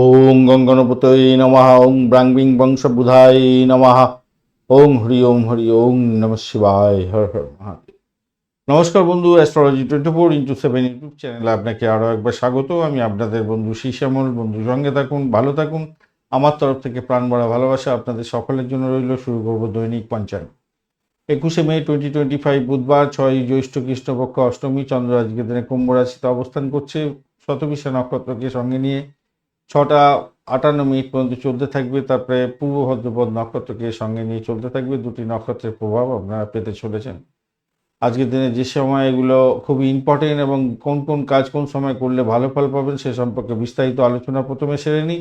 ওং গঙ্গনপতয়ে নমঃ, ওং ব্রাংবিং বংশবুধায় নমঃ, ওং হরি ওম হরি ওং নম শিবায়, হর হর মহাদেব। নমস্কার বন্ধু astrology twenty four into seven YouTube চ্যানেলে আপনাকে আরও একবার স্বাগত। আমি আপনাদের বন্ধু শ্যামল বন্ধু, সঙ্গে থাকুন, ভালো থাকুন। আমার তরফ থেকে প্রাণ ভরা ভালোবাসা আপনাদের সকলের জন্য রইল। শুরু করব দৈনিক পঞ্চায়েত একুশে মে টোয়েন্টি টোয়েন্টি ফাইভ বুধবার ছয় জ্যৈষ্ঠ কৃষ্ণপক্ষ অষ্টমী, চন্দ্র আজকের দিনে কুম্ভ রাশিতে অবস্থান করছে। শতবিশা নক্ষত্রকে সঙ্গে নিয়ে ছটা আটান্ন মিনিট পর্যন্ত চলতে থাকবে। তারপরে পূর্ব ভদ্রপদ নক্ষত্রকে সঙ্গে নিয়ে চলতে থাকবে। দুটি নক্ষত্রের প্রভাব আপনারা পেতে চলেছেন। আজকের দিনে যে সময় এগুলো খুবই ইম্পর্টেন্ট এবং কোন কোন কাজ কোন সময় করলে ভালো ফল পাবেন সে সম্পর্কে বিস্তারিত আলোচনা প্রথমে সেরে নিই।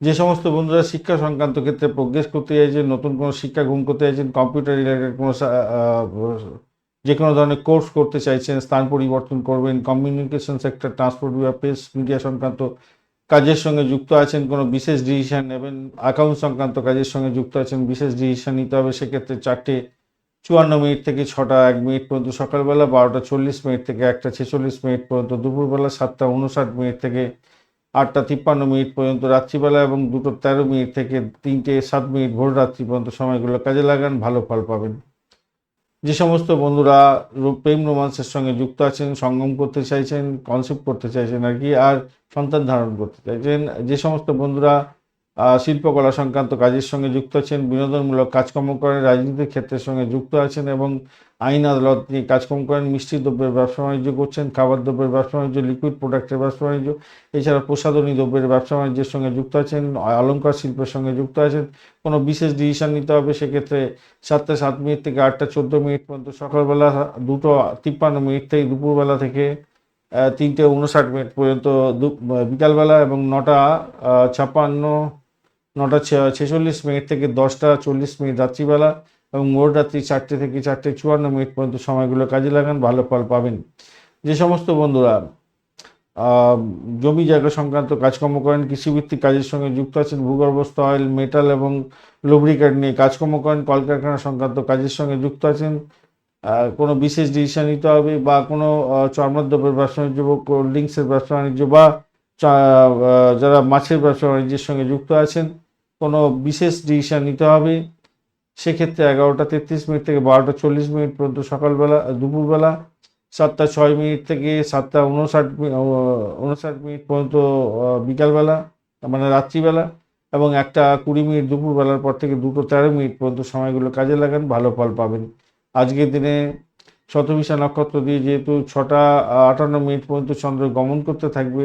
যে সমস্ত বন্ধুরা শিক্ষা সংক্রান্ত ক্ষেত্রে প্রোগ্রেস করতে চাইছেন, নতুন কোনো শিক্ষা গ্রহণ করতে চাইছেন কম্পিউটার রিলেটেড কোনো যে কোনো ধরনের কোর্স করতে চাইছেন, স্থান পরিবর্তন করবেন কমিউনিকেশন সেক্টর ট্রান্সপোর্ট বিভাগ প্রেস মিডিয়া সংক্রান্ত কাজের সঙ্গে যুক্ত আছেন, কোনো বিশেষ ডিসিশন নেবেন অ্যাকাউন্ট সংক্রান্ত কাজের সঙ্গে যুক্ত আছেন, বিশেষ ডিসিশন নিতে হবে, সেক্ষেত্রে চারটে চুয়ান্ন মিনিট থেকে ছটা এক মিনিট পর্যন্ত, সকালবেলা বারোটা চল্লিশ মিনিট থেকে একটা ছেচল্লিশ মিনিট পর্যন্ত, দুপুরবেলা সাতটা উনষাট মিনিট থেকে আটটা তিপ্পান্ন মিনিট পর্যন্ত, রাত্রিবেলা এবং দুটো তেরো মিনিট থেকে তিনটে সাত মিনিট ভোর রাত্রি পর্যন্ত সময়গুলো কাজে লাগান, ভালো ফল পাবেন। যে সমস্ত বন্ধুরা প্রেম রোমান্সের সঙ্গে যুক্ত আছেন, সঙ্গম করতে চাইছেন কনসেপ্ট করতে চাইছেন আর কি, আর সন্তান ধারণ করতে চাইছেন, যে সমস্ত বন্ধুরা শিল্পকলা সংক্রান্ত কাজের সঙ্গে যুক্ত আছেন, বিনোদনমূলক কাজকর্ম করেন, রাজনীতির ক্ষেত্রের সঙ্গে যুক্ত আছেন এবং আইন আদালত নিয়ে কাজকর্ম করেন, মিষ্টি দ্রব্যের ব্যবসা বাণিজ্য করছেন, খাবার দ্রব্যের ব্যবসা বাণিজ্য লিকুইড প্রোডাক্টের ব্যবসা বাণিজ্য, এছাড়া প্রসাধনী দ্রব্যের ব্যবসা বাণিজ্যের সঙ্গে যুক্ত আছেন অলঙ্কার শিল্পের সঙ্গে যুক্ত আছেন। কোনো বিশেষ ডিসিশন নিতে হবে, সেক্ষেত্রে সাতটা সাত মিনিট থেকে আটটা চোদ্দ মিনিট পর্যন্ত সকালবেলা দুটো তিপ্পান্ন মিনিট থেকে দুপুরবেলা থেকে তিনটে উনষাট মিনিট পর্যন্ত বিকালবেলা এবং নটা ছাপ্পান্ন নটা ছেচল্লিশ মিনিট থেকে দশটা চল্লিশ মিনিট রাত্রিবেলা এবং ভোর রাত্রি চারটে থেকে চারটে চুয়ান্ন মিনিট পর্যন্ত সময়গুলো কাজে লাগান, ভালো ফল পাবেন। যে সমস্ত বন্ধুরা জমি জায়গা সংক্রান্ত কাজকর্ম করেন, কৃষিভিত্তিক কাজের সঙ্গে যুক্ত আছেন, ভূগর্ভস্থ অয়েল, মেটাল এবং লুব্রিকেট নিয়ে কাজকর্ম করেন, কলকারখানা সংক্রান্ত কাজের সঙ্গে যুক্ত আছেন কোনো বিশেষ ডিসিশন নিতে হবে বা কোনো চর্মদ্রব্যের ব্যবসা বাণিজ্য ড্রিঙ্কসের ব্যবসা বাণিজ্য বা যারা মাছের ব্যবসা বাণিজ্যের সঙ্গে যুক্ত আছেন, কোনো বিশেষ ডিসিশন নিতে হবে। সেক্ষেত্রে এগারোটা তেত্রিশ মিনিট থেকে বারোটা চল্লিশ মিনিট পর্যন্ত সকালবেলা, দুপুরবেলা, সাতটা ছয় মিনিট থেকে সাতটা উনষাট উনষাট মিনিট পর্যন্ত বিকালবেলা মানে রাত্রিবেলা, এবং একটা কুড়ি মিনিট দুপুরবেলার পর থেকে দুটো তেরো মিনিট পর্যন্ত সময়গুলো কাজে লাগান, ভালো ফল পাবেন। আজকের দিনে শতবিশা নক্ষত্র দিয়ে যেহেতু ছটা, আটান্ন মিনিট পর্যন্ত চন্দ্র গমন করতে থাকবে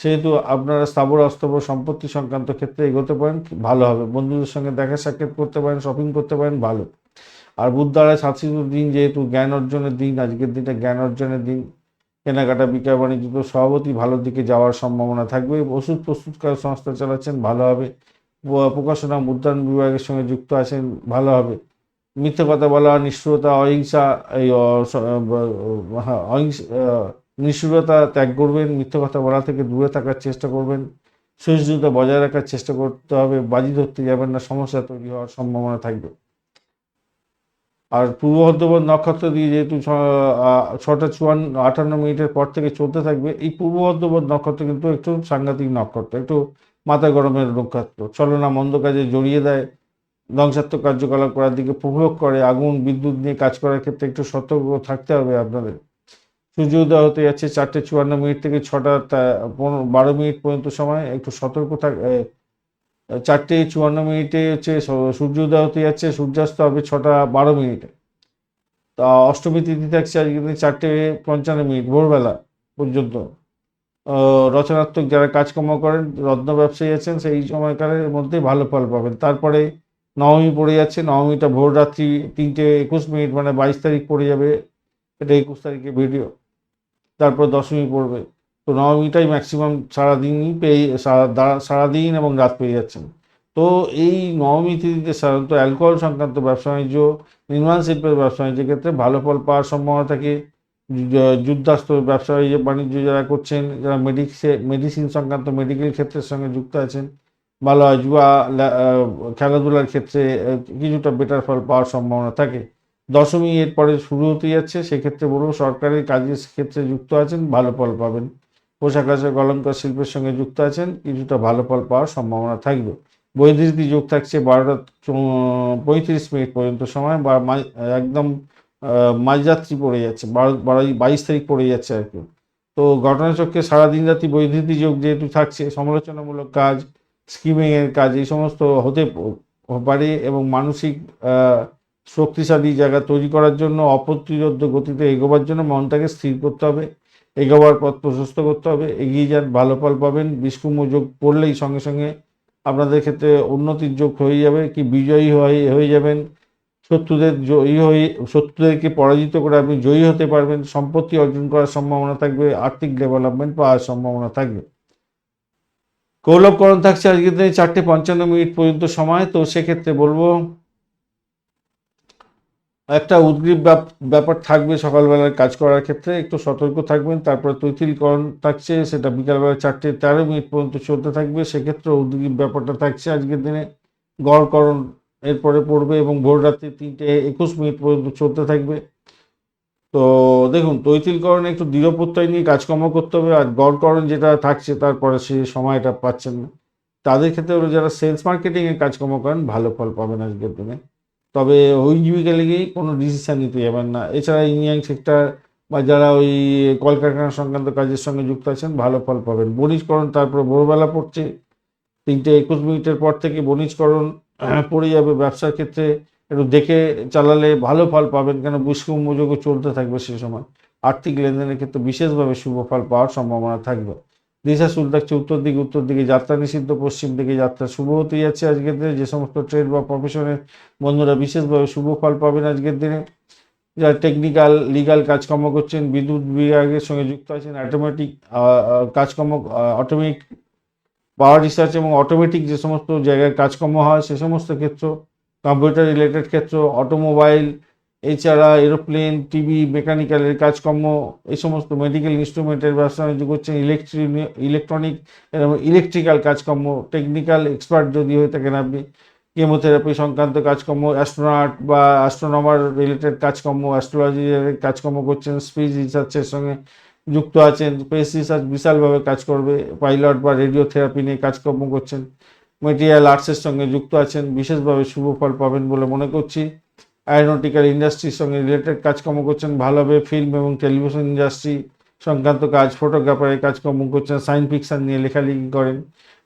সেহেতু আপনারা স্থাবর, অস্থাবর সম্পত্তি সংক্রান্ত ক্ষেত্রে এগোতে পারেন, ভালো হবে। বন্ধুদের সঙ্গে দেখা সাক্ষাৎ করতে পারেন শপিং করতে পারেন, ভালো। আর বুধ দ্বারা দিন যেহেতু জ্ঞান অর্জনের দিন, আজকের দিনটা জ্ঞান অর্জনের দিন। কেনাকাটা, বিক্রয় বাণিজ্য সভাপতি ভালোর দিকে যাওয়ার সম্ভাবনা থাকবে। ওষুধ প্রস্তুতকারক সংস্থা চালাচ্ছেন, ভালো হবে। প্রকাশনা, মুদ্রণ বিভাগের সঙ্গে যুক্ত আছেন, ভালো হবে। মিথ্যে কথা বলা, নিষ্ঠুরতা, অহিংসা, এই অহিংস নিষ্ঠুরতা ত্যাগ করবেন, মিথ্যে কথা বলা থেকে দূরে থাকার চেষ্টা করবেন সহিষ্ণুতা বজায় রাখার চেষ্টা করতে হবে, বাজি ধরতে যাবেন না, সমস্যা তৈরি হওয়ার সম্ভাবনা থাকবে। আর পূর্ব ভদ্রপদ নক্ষত্র দিয়ে যেহেতু ছটা চুয়ান্ন, আটান্ন মিনিটের পর থেকে চলতে থাকবে, এই পূর্ব ভদ্রপদ নক্ষত্র কিন্তু একটু সাংঘাতিক নক্ষত্র, একটু মাথা গরমের নক্ষত্র। চলনা মন্দ কাজে জড়িয়ে দেয়, ধ্বংসাত্মক কার্যকলাপ করার দিকে প্রভোগ করে, আগুন, বিদ্যুৎ নিয়ে কাজ করার ক্ষেত্রে একটু সতর্ক থাকতে হবে আপনাদের। সূর্য উদয় হতে যাচ্ছে চারটে চুয়ান্ন মিনিট থেকে ছটা বারো মিনিট পর্যন্ত সময়। একটু সতর্ক থাক চারটে চুয়ান্ন মিনিটে হচ্ছে স- সূর্য উদয় হতে যাচ্ছে, সূর্যাস্ত হবে ছটা বারো মিনিটে। তা, অষ্টমী তিথি থাকছে আজকে চারটে পঞ্চান্ন মিনিট, ভোরবেলা পর্যন্ত। রচনাত্মক যারা কাজকর্ম করেন, রত্ন ব্যবসায়ী আছেন, সেই সময়কালের মধ্যে ভালো ফল পাবেন। তারপরে নবমী পড়ে যাচ্ছে, নবমীটা ভোর রাত্রি তিনটে একুশ মিনিট মানে বাইশ তারিখ পড়ে যাবে। এটা একুশ তারিখে ভিডিও। তারপর দশমী পড়বে। তো নবমীটাই ম্যাক্সিমাম সারাদিনই পেয়ে সারাদিন এবং রাত পেয়ে যাচ্ছেন। তো এই নবমী তিথিতে সাধারণত অ্যালকোহল সংক্রান্ত ব্যবসা বাণিজ্য, নির্মাণ শিল্পের ব্যবসা বাণিজ্যের ক্ষেত্রে ভালো ফল পাওয়ার সম্ভাবনা থাকে। যু- যুদ্ধাস্ত্র ব্যবসা বাণিজ্য যারা করছেন, যারা মেডিক্সে মেডিসিন সংক্রান্ত মেডিকেল ক্ষেত্রের সঙ্গে যুক্ত আছেন ভালো জুয়া খেলাধুলার ক্ষেত্রে কিছুটা বেটার ফল পাওয়ার সম্ভাবনা থাকে। দশমী এরপরে শুরু হতে যাচ্ছে, সেক্ষেত্রে বলব সরকারি কাজের ক্ষেত্রে যুক্ত আছেন, ভালো ফল পাবেন। পোশাক আশাক অলঙ্কার শিল্পের সঙ্গে যুক্ত আছেন কিছুটা ভালো ফল পাওয়ার সম্ভাবনা থাকবে। বৈদ্যুতিক যোগ থাকছে বারোটা পঁয়ত্রিশ মিনিট পর্যন্ত সময়, বা একদম মাঝরাত্রি পড়ে যাচ্ছে, বারো বাইশ তারিখ পড়ে যাচ্ছে আর কি। তো ঘটনাচক্রে সারাদিন রাতি বৈদ্যুতিক যোগ যেহেতু থাকছে, সমালোচনামূলক কাজ স্কিমিংয়ের কাজ, এই সমস্ত হতে পারে এবং মানসিক শক্তিশালী জায়গা তৈরি করার জন্য, অপ্রতিরোধ গতিতে এগোবার জন্য মনটাকে স্থির করতে হবে, এগোবার পথ প্রশস্ত করতে হবে, এগিয়ে যান, ভালো ফল পাবেন, বিষকুম্ভ যোগ পড়লেই সঙ্গে সঙ্গে আপনাদের ক্ষেত্রে উন্নতির যোগ হয়ে যাবে কি বিজয়ী হয়ে হয়ে যাবেন। শত্রুদের জয়ী হয়ে, শত্রুদেরকে পরাজিত করে আপনি জয়ী হতে পারবেন, সম্পত্তি অর্জন করার সম্ভাবনা থাকবে, আর্থিক ডেভেলপমেন্ট পাওয়ার সম্ভাবনা থাকবে। কৌলভকরণ থাকছে আজকের দিনে চারটে পঞ্চান্ন মিনিট পর্যন্ত সময়, তো সেক্ষেত্রে বলব একটা উদ্গ্রীব ব্যাপ- ব্যাপার থাকবে সকালবেলার কাজ করার ক্ষেত্রে, একটু সতর্ক থাকবেন, তারপরে তৈথিলকরণ থাকছে, সেটা বিকালবেলা চারটে তেরো মিনিট পর্যন্ত চলতে থাকবে সেক্ষেত্রে উদ্গ্রীব ব্যাপারটা থাকছে আজকের দিনে। গড়করণ এরপরে পড়বে এবং ভোর রাত্রি তিনটে একুশ মিনিট পর্যন্ত চলতে থাকবে। তো দেখুন তৈতিলকরণ একটু দৃঢ় প্রত্যয় নিয়ে কাজকর্ম করতে হবে, আর গড়করণ যেটা থাকছে তারপরে সে সময়টা পাচ্ছেন না। তাদের ক্ষেত্রে যারা সেলস মার্কেটিংয়ে কাজকর্ম করেন, ভালো ফল পাবেন আজকের দিনে। তবে ওই জীবিকা লেগেই কোনো ডিসিশান নিতে যাবেন না। এছাড়া ইঞ্জিনিয়ারিং সেক্টর বা যারা ওই কলকারখানা সংক্রান্ত কাজের সঙ্গে যুক্ত আছেন, ভালো ফল পাবেন। বণিজকরণ তারপর ভোরবেলা পড়ছে। তিনটে একুশ মিনিটের পর থেকে বণিজকরণ পড়ে যাবে ব্যবসার ক্ষেত্রে। একটু দেখে চালালে ভালো ফল পাবেন কেন? বুস্কুম চলতে থাকবে সে সময়। আর্থিক লেনদেনের ক্ষেত্রে বিশেষভাবে শুভ ফল পাওয়ার সম্ভাবনা থাকবে। দিশা শুল থাকছে উত্তর দিকে উত্তর দিকে যাত্রা নিষিদ্ধ, পশ্চিম দিকে যাত্রা শুভ হতে যাচ্ছে আজকের দিনে। যে সমস্ত ট্রেড বা প্রফেশনের বন্ধুরা বিশেষভাবে শুভ ফল পাবেন আজকের দিনে। যারা টেকনিক্যাল লিগাল কাজকর্ম করছেন, বিদ্যুৎ বিভাগের সঙ্গে যুক্ত আছেন অটোমেটিক কাজকর্ম অটোমেটিক পাওয়ার রিসার্চ এবং অটোমেটিক যে সমস্ত জায়গায় কাজকর্ম হয়, সে সমস্ত ক্ষেত্র কম্পিউটার রিলেটেড ক্ষেত্র অটোমোবাইল এছাড়া এরোপ্লেন টিভি মেকানিক্যালের কাজকর্ম, এই সমস্ত মেডিকেল ইনস্ট্রুমেন্টের ব্যবসা বাণিজ্য করছেন ইলেকট্রিক ইলেকট্রনিক ইলেকট্রিক্যাল কাজকর্ম টেকনিক্যাল এক্সপার্ট যদি হয়ে থাকেন আপনি কেমোথেরাপি সংক্রান্ত কাজকর্ম অ্যাস্ট্রোনাট বা অ্যাস্ট্রোনমার রিলেটেড কাজকর্ম অ্যাস্ট্রোলজি কাজকর্ম করছেন স্পেস রিসার্চের সঙ্গে যুক্ত আছেন স্পেস রিসার্চ বিশালভাবে কাজ করবে পাইলট বা রেডিও থেরাপি নিয়ে কাজকর্ম করছেন মেটেরিয়াল আর্টসের সঙ্গে যুক্ত আছেন, বিশেষভাবে শুভ ফল পাবেন বলে মনে করছি। অ্যারোনটিক্যাল ইন্ডাস্ট্রির সঙ্গে রিলেটেড কাজকর্ম করছেন ভালোভাবে ফিল্ম এবং টেলিভিশন ইন্ডাস্ট্রি সংক্রান্ত কাজ ফটোগ্রাফারের কাজকর্ম করছেন সায়েন্স ফিকশন নিয়ে লেখালেখি করেন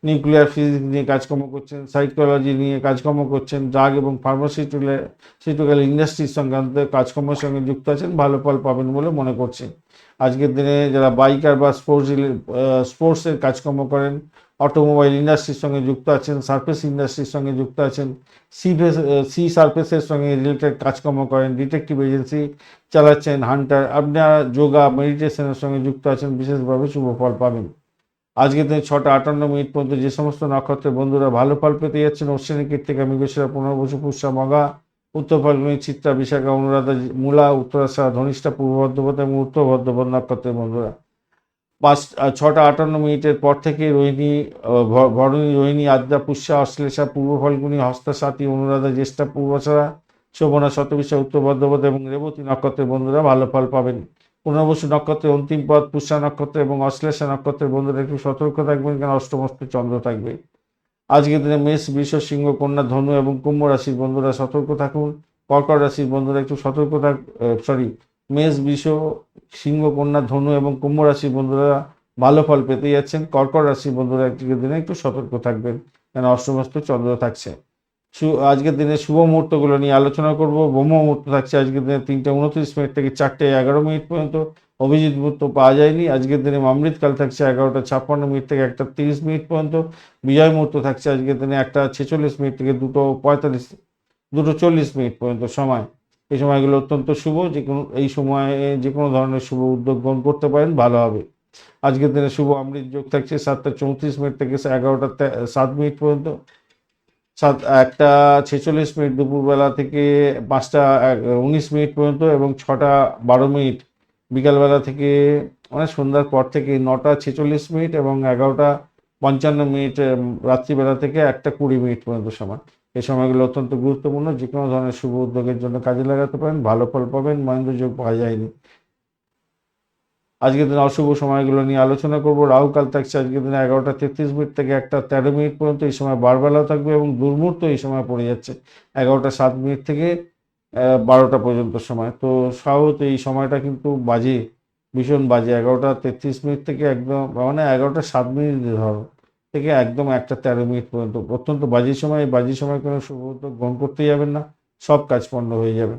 নিউক্লিয়ার ফিজিক্স নিয়ে কাজকর্ম করছেন সাইকোলজি নিয়ে কাজকর্ম করছেন ড্রাগ এবং ফার্মাসিউটিক্যাল ইন্ডাস্ট্রি সংক্রান্ত কাজকর্মের সঙ্গে যুক্ত আছেন, ভালো ফল পাবেন বলে মনে করছি আজকের দিনে যারা বাইকার বা স্পোর্টস স্পোর্টসের কাজকর্ম করেন অটোমোবাইল ইন্ডাস্ট্রির সঙ্গে যুক্ত আছেন, সার্ফেস ইন্ডাস্ট্রির সঙ্গে যুক্ত আছেন, সি সি সার্ফেসের সঙ্গে রিলেটেড কাজকর্ম করেন, ডিটেকটিভ এজেন্সি চালাচ্ছেন, হান্টার, আপনারা যোগা, মেডিটেশনের সঙ্গে যুক্ত আছেন, বিশেষভাবে শুভ ফল পাবেন। আজকের দিনে ছটা আটান্ন মিনিট পর্যন্ত যে সমস্ত নক্ষত্রের বন্ধুরা ভালো ফল পেতে যাচ্ছেন, অশ্বিনী কীর্তিকা মৃগেশ্বরা পুনর্বসু, পুষ্যা, মগা, উত্তর ফাল্গুনি চিত্রা, বিশাখা, অনুরাধা, মূলা, উত্তরাশা, ধনিষ্ঠা, পূর্ব বর্ধমান এবং উত্তর বর্ধমান নক্ষত্রের বন্ধুরা। পাঁচ ছটা আটান্ন মিনিটের পর থেকে রোহিণী ভরণী রোহিণী আদ্রা পুষ্যা, অশ্লেষা, পূর্ব ফাল্গুনি, হস্তা সাথী অনুরাধা, জ্যেষ্ঠা পূর্বছাড়া শোভনা, শতবিশা, উত্তর বর্ধমান এবং রেবতী নক্ষত্রের বন্ধুরা ভালো ফল পাবেন। পুনর্বসু নক্ষত্রের অন্তিম পদ পুষ্যা নক্ষত্র এবং অশ্লেষা নক্ষত্রের বন্ধুরা একটু সতর্ক থাকবেন কারণ অষ্টমস্ত চন্দ্র থাকবে। আজকের দিনে মেষ, বৃষ, সিংহ, কন্যা, ধনু এবং কুম্ভ রাশির বন্ধুরা সতর্ক থাকুন। কর্কট রাশির বন্ধুরা একটু সতর্ক থাক সরি মেষ, বৃষ, সিংহ, কন্যা, ধনু এবং কুম্ভ রাশির বন্ধুরা ভালো ফল পেতে যাচ্ছেন। কর্কট রাশির বন্ধুরা আজকের দিনে একটু সতর্ক থাকবেন কেন অষ্টমস্ত চন্দ্র থাকছে। আজকের দিনে শুভ মুহূর্তগুলো নিয়ে আলোচনা করব। ব্রহ্ম মুহূর্ত থাকছে আজকের দিনে তিনটে উনত্রিশ মিনিট থেকে চারটে এগারো মিনিট পর্যন্ত। অভিজিৎ মুহূর্ত পাওয়া যায়নি। আজকের দিনে অমৃতকাল থাকছে এগারোটা ছাপ্পান্ন মিনিট থেকে একটা তিরিশ মিনিট পর্যন্ত। বিজয় মুহূর্ত থাকছে আজকের দিনে একটা ছেচল্লিশ মিনিট থেকে দুটো পঁয়তাল্লিশ, দুটো চল্লিশ মিনিট পর্যন্ত সময়। এই সময়গুলো অত্যন্ত শুভ, যে কোনো, এই সময়ে যে কোনো ধরনের শুভ উদ্যোগ গ্রহণ করতে পারেন, ভালো হবে। আজকের দিনে শুভ অমৃত যোগ থাকছে সাতটা চৌত্রিশ মিনিট থেকে এগারোটা সাত মিনিট পর্যন্ত। সাত, একটা ছেচল্লিশ মিনিট দুপুরবেলা থেকে পাঁচটা উনিশ মিনিট পর্যন্ত এবং ছটা, বারো মিনিট বিকালবেলা থেকে মানে সন্ধ্যার পর থেকে নটা ছেচল্লিশ মিনিট এবং এগারোটা পঞ্চান্ন মিনিট রাত্রিবেলা থেকে একটা কুড়ি মিনিট পর্যন্ত সময়। এই সময়গুলো অত্যন্ত গুরুত্বপূর্ণ। যে কোনো ধরনের শুভ উদ্যোগের জন্য কাজে লাগাতে পারেন, ভালো ফল পাবেন মহেন্দ্র যোগ পাওয়া যায়নি। আজকের দিনে অশুভ সময়গুলো নিয়ে আলোচনা করব। রাহুকাল থাকছে আজকের দিনে এগারোটা তেত্রিশ মিনিট থেকে একটা তেরো মিনিট পর্যন্ত এই সময় বারবেলাও থাকবে এবং দুর্মুহূর্ত এই সময় পড়ে যাচ্ছে। এগারোটা সাত মিনিট থেকে বারোটা পর্যন্ত সময়। তো স্বাভাবিক এই সময়টা কিন্তু বাজে, ভীষণ বাজে। এগারোটা তেত্রিশ মিনিট থেকে একদম মানে এগারোটা সাত মিনিট ধরো। থেকে একদম একটা তেরো মিনিট পর্যন্ত। অত্যন্ত বাজে সময় বাজে সময় কোনো উদ্যোগ গ্রহণ করতে যাবেন না। সব কাজ পণ্ড হয়ে যাবে।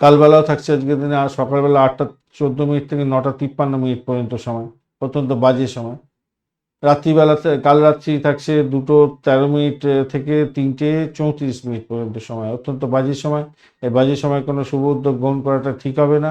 কালবেলাও থাকছে আজকের দিনে, আর সকালবেলা আটটা চোদ্দ মিনিট থেকে নটা তিপ্পান্ন মিনিট পর্যন্ত সময়। অত্যন্ত বাজে সময়। রাত্রিবেলাতে, কাল রাত্রি থাকছে দুটো তেরো মিনিট থেকে তিনটে চৌত্রিশ মিনিট পর্যন্ত সময়। অত্যন্ত বাজে সময়। এই বাজে সময় কোনো শুভ উদ্যোগ গ্রহণ করাটা ঠিক হবে না।